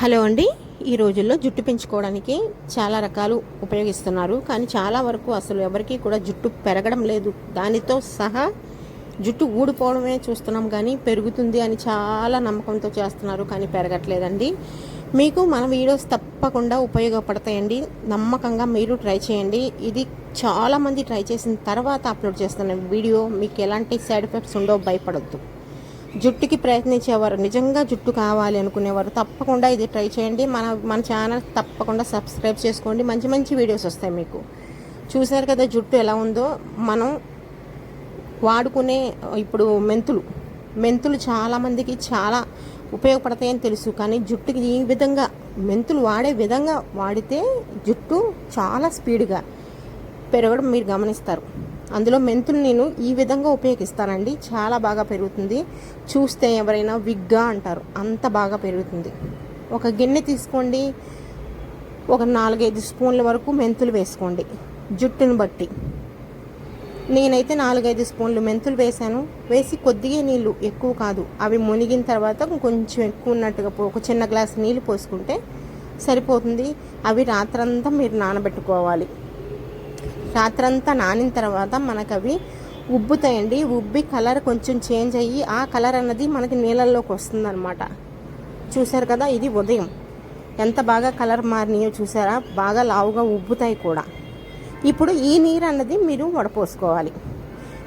Hello అండి. ఈ రోజుల్లో జుట్టు పెంచుకోవడానికి చాలా రకాలు ఉపయోగిస్తున్నారు. కానీ చాలా వరకు అసలు ఎవరికీ కూడా జుట్టు పెరగడం లేదు. దానితో సహా జుట్టు ఊడిపోవడమే చూస్తున్నాం కానీ పెరుగుతుంది అని చాలా నమ్మకంతో చేస్తున్నారు కానీ పెరగట్లేదండి. మీకు మన వీడియోస్ తప్పకుండా ఉపయోగపడతాయండి. నమ్మకంగా మీరు ట్రై చేయండి. ఇది చాలామంది ట్రై చేసిన తర్వాత అప్లోడ్ చేస్తున్న వీడియో. మీకు ఎలాంటి సైడ్ ఎఫెక్ట్స్ ఉండో భయపడద్దు. జుట్టుకి ప్రయత్నించేవారు నిజంగా జుట్టు కావాలి అనుకునేవారు. తప్పకుండా ఇది ట్రై చేయండి. మన మన ఛానల్ తప్పకుండా సబ్స్క్రైబ్ చేసుకోండి. మంచి మంచి వీడియోస్ వస్తాయి మీకు. చూసారు కదా జుట్టు ఎలా ఉందో? మనం వాడుకునే ఇప్పుడు మెంతులు. మెంతులు చాలామందికి చాలా ఉపయోగపడతాయని తెలుసు. కానీ జుట్టుకి ఈ విధంగా మెంతులు వాడే విధంగా వాడితే జుట్టు చాలా స్పీడ్గా పెరగడం మీరు గమనిస్తారు. అందులో మెంతులు నేను ఈ విధంగా ఉపయోగిస్తానండి. చాలా బాగా పెరుగుతుంది. చూస్తే ఎవరైనా విగ్గా అంటారు. అంత బాగా పెరుగుతుంది. ఒక గిన్నె తీసుకోండి. ఒక నాలుగైదు స్పూన్ల వరకు మెంతులు వేసుకోండి. జుట్టును బట్టి. నేనైతే నాలుగైదు స్పూన్లు మెంతులు వేసాను వేసి కొద్దిగా నీళ్ళు ఎక్కువ కాదు. అవి మునిగిన తర్వాత కొంచెం ఎక్కువ ఉన్నట్టుగా ఒక చిన్న గ్లాస్ నీళ్ళు పోసుకుంటే సరిపోతుంది. అవి రాత్రంతా మీరు నానబెట్టుకోవాలి. రాత్రంతా నానిన తర్వాత మనకు అవి ఉబ్బుతాయండి. ఉబ్బి కలర్ కొంచెం చేంజ్ అయ్యి ఆ కలర్ అన్నది మనకి నీళ్ళల్లోకి వస్తుందన్నమాట. చూసారు కదా ఇది ఉదయం. ఎంత బాగా కలర్ మారినాయో చూసారా బాగా లావుగా ఉబ్బుతాయి కూడా. ఇప్పుడు ఈ నీరు అన్నది మీరు వడపోసుకోవాలి.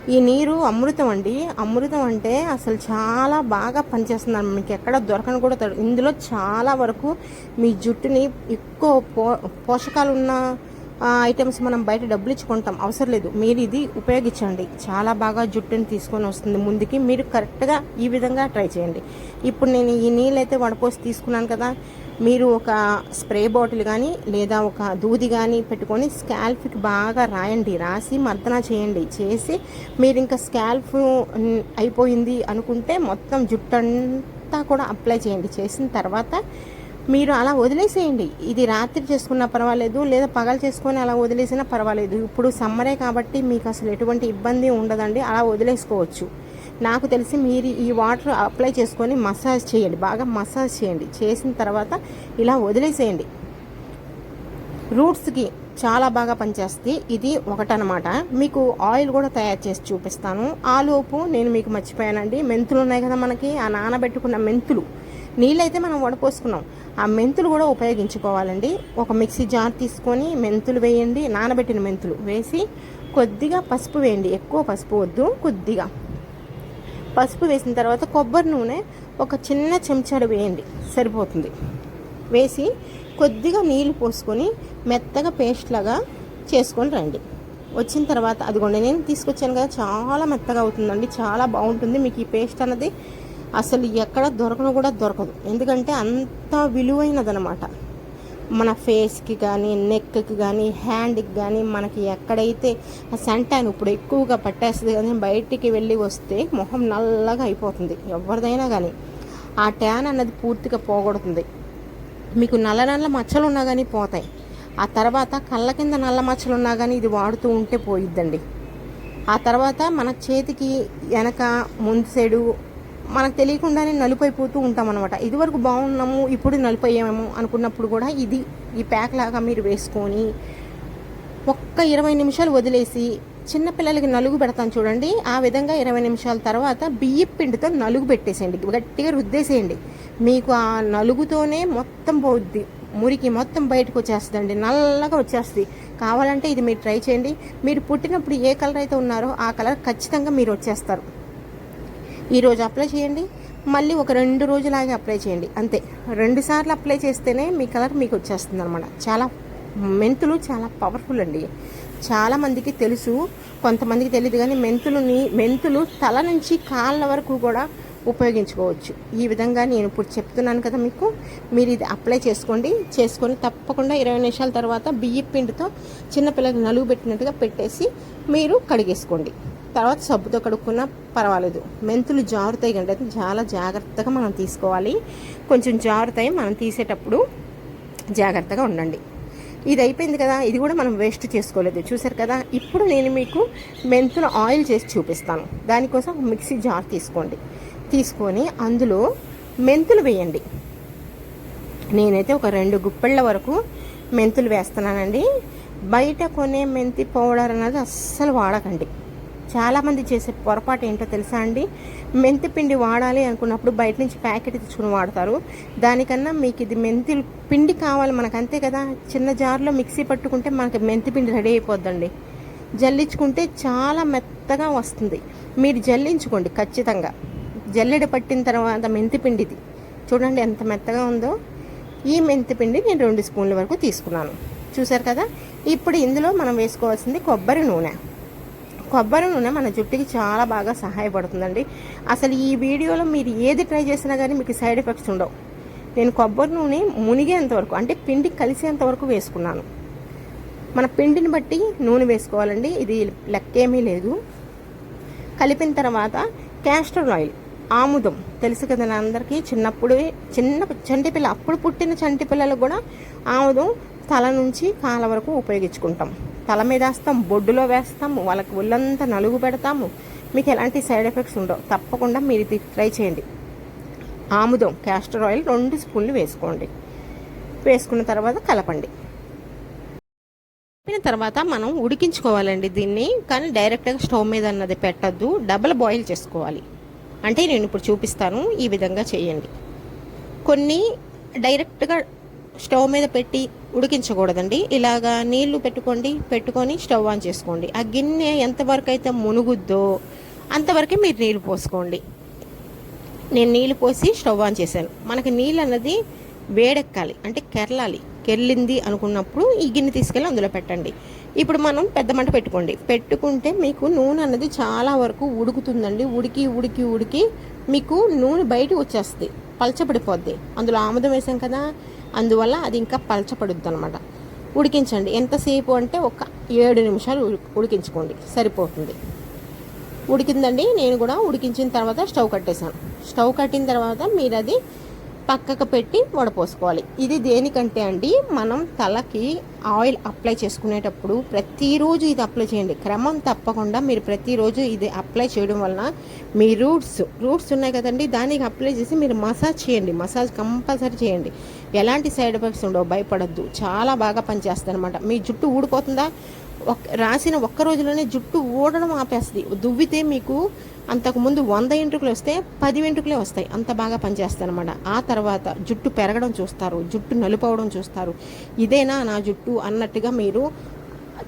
ఈ నీరు అమృతం అండి. అమృతం అంటే అసలు చాలా బాగా పనిచేస్తుంది మీకు ఎక్కడ దొరకని కూడా ఇందులో చాలా వరకు మీ జుట్టుని ఎక్కువ పో పోషకాలు ఉన్న ఐటమ్స్ మనం బయట డబ్బులు ఇచ్చుకుంటాం. అవసరం లేదు. మీరు ఇది ఉపయోగించండి. చాలా బాగా జుట్టుని తీసుకొని వస్తుంది. ముందుకి మీరు కరెక్ట్గా ఈ విధంగా ట్రై చేయండి. ఇప్పుడు నేను ఈ నీళ్ళు అయితే వడపోసి తీసుకున్నాను కదా మీరు ఒక స్ప్రే బాటిల్ కానీ లేదా ఒక దూది కానీ పెట్టుకొని స్కాల్ఫ్కి బాగా రాయండి. రాసి మర్దన చేయండి. చేసి మీరు ఇంకా స్కాల్ఫ్ అయిపోయింది అనుకుంటే మొత్తం జుట్టు అంతా కూడా అప్లై చేయండి. చేసిన తర్వాత మీరు అలా వదిలేసేయండి. ఇది రాత్రి చేసుకున్నా పర్వాలేదు లేదా పగలు చేసుకొని అలా వదిలేసినా పర్వాలేదు. ఇప్పుడు సమ్మరే కాబట్టి మీకు అసలు ఎటువంటి ఇబ్బంది ఉండదండి. అలా వదిలేసుకోవచ్చు. నాకు తెలిసి మీరు ఈ వాటర్ అప్లై చేసుకొని మసాజ్ చేయండి. బాగా మసాజ్ చేయండి. చేసిన తర్వాత ఇలా వదిలేసేయండి. రూట్స్కి చాలా బాగా పనిచేస్తుంది ఇది ఒకటనమాట. మీకు ఆయిల్ కూడా తయారు చేసి చూపిస్తాను. ఆ లోపు నేను మీకు మర్చిపోయానండి. మెంతులు ఉన్నాయి కదా మనకి. ఆ నానబెట్టుకున్న మెంతులు. నీళ్ళైతే మనం వడపోసుకున్నాం. ఆ మెంతులు కూడా ఉపయోగించుకోవాలండి. ఒక మిక్సీ జార్ తీసుకొని మెంతులు వేయండి. నానబెట్టిన మెంతులు వేసి కొద్దిగా పసుపు వేయండి. ఎక్కువ పసుపు వద్దు కొద్దిగా. పసుపు వేసిన తర్వాత కొబ్బరి నూనె ఒక చిన్న చెంచాడు వేయండి. సరిపోతుంది. వేసి కొద్దిగా నీళ్ళు పోసుకొని మెత్తగా పేస్ట్ లాగా చేసుకొని రండి. వచ్చిన తర్వాత అదిగోండి నేను తీసుకొచ్చాను కదా చాలా మెత్తగా అవుతుందండి చాలా బాగుంటుంది. మీకు ఈ పేస్ట్ అన్నది అసలు ఎక్కడ దొరకను కూడా దొరకదు. ఎందుకంటే అంత విలువైనదనమాట మన ఫేస్కి కానీ నెక్కి కానీ హ్యాండ్కి కానీ మనకి ఎక్కడైతే ఆ సంటాన్ ఇప్పుడు ఎక్కువగా పట్టేస్తుంది కానీ బయటికి వెళ్ళి వస్తే మొహం నల్లగా అయిపోతుంది. ఎవరిదైనా కానీ ఆ ట్యాన్ అన్నది పూర్తిగా పోగొడుతుంది. మీకు నల్ల నల్ల మచ్చలు ఉన్నా కానీ పోతాయి. ఆ తర్వాత కళ్ళ కింద నల్ల మచ్చలు ఉన్నా కానీ ఇది వాడుతూ ఉంటే పోయిద్దండి. ఆ తర్వాత మన చేతికి వెనక ముందు సైడు మనకు తెలియకుండానే నలుపు అయిపోతూ ఉంటాం అనమాట ఇదివరకు బాగున్నాము ఇప్పుడు నలుపు అనుకున్నప్పుడు కూడా ఇది ఈ ప్యాక్ లాగా మీరు వేసుకొని ఒక్క ఇరవై నిమిషాలు వదిలేసి చిన్నపిల్లలకి నలుగు పెడతాం చూడండి. ఆ విధంగా ఇరవై నిమిషాల తర్వాత బియ్య పిండితో నలుగు పెట్టేసేయండి. గట్టిగా రుద్దేసేయండి. మీకు ఆ నలుగుతోనే మొత్తం పోద్ది. మురికి మొత్తం బయటకు వచ్చేస్తుందండి. నల్లగా వచ్చేస్తుంది. కావాలంటే ఇది మీరు ట్రై చేయండి. మీరు పుట్టినప్పుడు ఏ కలర్ అయితే ఉన్నారో ఆ కలర్ ఖచ్చితంగా మీరు వచ్చేస్తారు. ఈరోజు అప్లై చేయండి. మళ్ళీ ఒక రెండు రోజులాగే అప్లై చేయండి. అంతే. రెండు సార్లు అప్లై చేస్తేనే మీ కలర్ మీకు వచ్చేస్తుంది అనమాట చాలా మెంతులు చాలా పవర్ఫుల్ అండి. చాలామందికి తెలుసు. కొంతమందికి తెలియదు కానీ మెంతులుని మెంతులు తల నుంచి కాళ్ళ వరకు కూడా ఉపయోగించుకోవచ్చు. ఈ విధంగా నేను ఇప్పుడు చెప్తున్నాను కదా మీకు. మీరు ఇది అప్లై చేసుకోండి. చేసుకొని తప్పకుండా ఇరవై నిమిషాల తర్వాత బియ్య పిండితో చిన్నపిల్లలకి నలుగు పెట్టినట్టుగా పెట్టేసి మీరు కడిగేసుకోండి. తర్వాత సబ్బుతో కడుక్కున్నా పర్వాలేదు. మెంతులు జారుతాయి కంటే చాలా జాగ్రత్తగా మనం తీసుకోవాలి. కొంచెం జారుతాయి మనం తీసేటప్పుడు జాగ్రత్తగా ఉండండి. ఇది అయిపోయింది కదా ఇది కూడా మనం వేస్ట్ చేసుకోలేదు. చూసారు కదా ఇప్పుడు నేను మీకు మెంతుల ఆయిల్ చేసి చూపిస్తాను. దానికోసం మిక్సీ జార్ తీసుకోండి. తీసుకొని అందులో మెంతులు వేయండి. నేనైతే ఒక రెండు గుప్పెళ్ళ వరకు మెంతులు వేస్తున్నానండి. బయట కొనే మెంతి పౌడర్ అన్నది అస్సలు వాడకండి. చాలామంది చేసే పొరపాటు ఏంటో తెలుసా అండి? మెంతి పిండి వాడాలి అనుకున్నప్పుడు బయట నుంచి ప్యాకెట్ తెచ్చుకుని వాడతారు. దానికన్నా మీకు ఇది మెంతి పిండి కావాలి మనకు అంతే కదా? చిన్న జార్లో మిక్సీ పట్టుకుంటే మనకి మెంతి పిండి రెడీ అయిపోద్దండి. జల్లించుకుంటే చాలా మెత్తగా వస్తుంది. మీరు జల్లించుకోండి ఖచ్చితంగా. జల్లెడ పట్టిన తర్వాత మెంతి పిండిది. చూడండి ఎంత మెత్తగా ఉందో. ఈ మెంతి పిండి నేను రెండు స్పూన్ల వరకు తీసుకున్నాను. చూసారు కదా? ఇప్పుడు ఇందులో మనం వేసుకోవాల్సింది కొబ్బరి నూనె. కొబ్బరి నూనె మన జుట్టుకి చాలా బాగా సహాయపడుతుందండి. అసలు ఈ వీడియోలో మీరు ఏది ట్రై చేసినా కానీ మీకు సైడ్ ఎఫెక్ట్స్ ఉండవు. నేను కొబ్బరి నూనె మునిగేంత వరకు అంటే పిండి కలిసేంత వరకు వేసుకున్నాను. మన పిండిని బట్టి నూనె వేసుకోవాలండి. ఇది లెక్కేమీ లేదు. కలిపిన తర్వాత క్యాస్టర్ ఆయిల్ ఆముదం. తెలుసు కదా అందరికీ చిన్నప్పుడు చిన్న చంటి పిల్ల అప్పుడు పుట్టిన చంటి పిల్లలకు కూడా ఆముదం తల నుంచి కాళ్ళ వరకు ఉపయోగించుకుంటాం. తల మీద వేస్తాం బొడ్డులో వేస్తాము వాళ్ళకి ఒళ్ళంతా నలుగు పెడతాము. మీకు ఎలాంటి సైడ్ ఎఫెక్ట్స్ ఉండవు. తప్పకుండా మీరు ఇది ట్రై చేయండి. ఆముదం క్యాస్టర్ ఆయిల్ రెండు స్పూన్లు వేసుకోండి. వేసుకున్న తర్వాత కలపండి. కలిపిన తర్వాత మనం ఉడికించుకోవాలండి దీన్ని. కానీ డైరెక్ట్గా స్టవ్ మీద అన్నది పెట్టద్దు. డబల్ బాయిల్ చేసుకోవాలి. అంటే నేను ఇప్పుడు చూపిస్తాను. ఈ విధంగా చేయండి. కొన్ని డైరెక్ట్గా స్టవ్ మీద పెట్టి ఉడికించకూడదండి. ఇలాగా నీళ్ళు పెట్టుకోండి పెట్టుకొని స్టవ్ ఆన్ చేసుకోండి. ఆ గిన్నె ఎంతవరకు అయితే మునుగుద్దో అంతవరకే మీరు నీళ్ళు పోసుకోండి. నేను నీళ్ళు పోసి స్టవ్ ఆన్ చేశాను. మనకి నీళ్ళు అన్నది వేడెక్కాలి అంటే కెరలాలి. కెర్లింది అనుకున్నప్పుడు ఈ గిన్నె తీసుకెళ్ళి అందులో పెట్టండి. ఇప్పుడు మనం పెద్ద మంట పెట్టుకోండి. పెట్టుకుంటే మీకు నూనె అన్నది చాలా వరకు ఉడుకుతుందండి. ఉడికి ఉడికి ఉడికి మీకు నూనె బయటకు వచ్చేస్తుంది. పలచబడిపోద్ది. అందులో ఆముదం వేసాం కదా అందువల్ల అది ఇంకా పలచపడుద్ది అనమాట ఉడికించండి. ఎంతసేపు అంటే ఒక ఏడు నిమిషాలు ఉడికించుకోండి. సరిపోతుంది. ఉడికిందండి. నేను కూడా ఉడికించిన తర్వాత స్టవ్ కట్టేశాను. స్టవ్ కట్టిన తర్వాత మీరు అది పక్కకు పెట్టి వడపోసుకోవాలి. ఇది దేనికంటే అండి మనం తలకి ఆయిల్ అప్లై చేసుకునేటప్పుడు ప్రతిరోజు ఇది అప్లై చేయండి. క్రమం తప్పకుండా మీరు ప్రతిరోజు ఇది అప్లై చేయడం వలన మీ రూట్స్ రూట్స్ ఉన్నాయి కదండి దానికి అప్లై చేసి మీరు మసాజ్ చేయండి. మసాజ్ కంపల్సరీ చేయండి. ఎలాంటి సైడ్ ఎఫెక్ట్స్ ఉండవు భయపడద్దు. చాలా బాగా పనిచేస్తుంది అనమాట మీ జుట్టు ఊడిపోతుందా? రాసిన ఒక్క రోజులోనే జుట్టు ఊడడం ఆపేస్తుంది. దువ్వితే మీకు అంతకుముందు వంద ఎంట్రుకలు వస్తే పది వెంట్రుకలే వస్తాయి. అంత బాగా పనిచేస్తాయి అనమాట ఆ తర్వాత జుట్టు పెరగడం చూస్తారు జుట్టు నలుపవడం చూస్తారు. ఇదేనా నా జుట్టు అన్నట్టుగా మీరు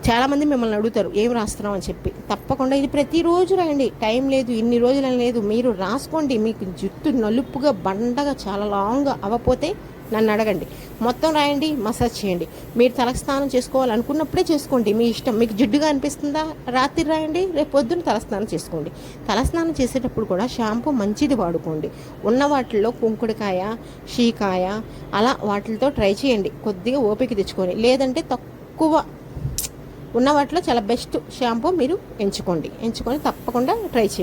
చాలామంది మిమ్మల్ని అడుగుతారు ఏం రాస్తున్నాం అని చెప్పి. తప్పకుండా ఇది ప్రతిరోజు రాయండి టైం లేదు ఇన్ని రోజులని లేదు. మీరు రాసుకోండి. మీకు జుట్టు నలుపుగా బండగా చాలా లాంగ్గా అవ్వపోతే నన్ను అడగండి. మొత్తం రాయండి మసాజ్ చేయండి. మీరు తలస్నానం చేసుకోవాలనుకున్నప్పుడే చేసుకోండి. మీ ఇష్టం మీకు జిడ్డుగా అనిపిస్తుందా? రాత్రి రాయండి రేపు పొద్దున్న తలస్నానం చేసుకోండి. తలస్నానం చేసేటప్పుడు కూడా షాంపూ మంచిది వాడుకోండి. ఉన్న వాటిల్లో కుంకుడుకాయ షీకాయ అలా వాటితో ట్రై చేయండి. కొద్దిగా ఓపిక తెచ్చుకొని. లేదంటే తక్కువ ఉన్న వాటిలో చాలా బెస్ట్ షాంపూ మీరు ఎంచుకోండి. ఎంచుకొని తప్పకుండా ట్రై చేయండి.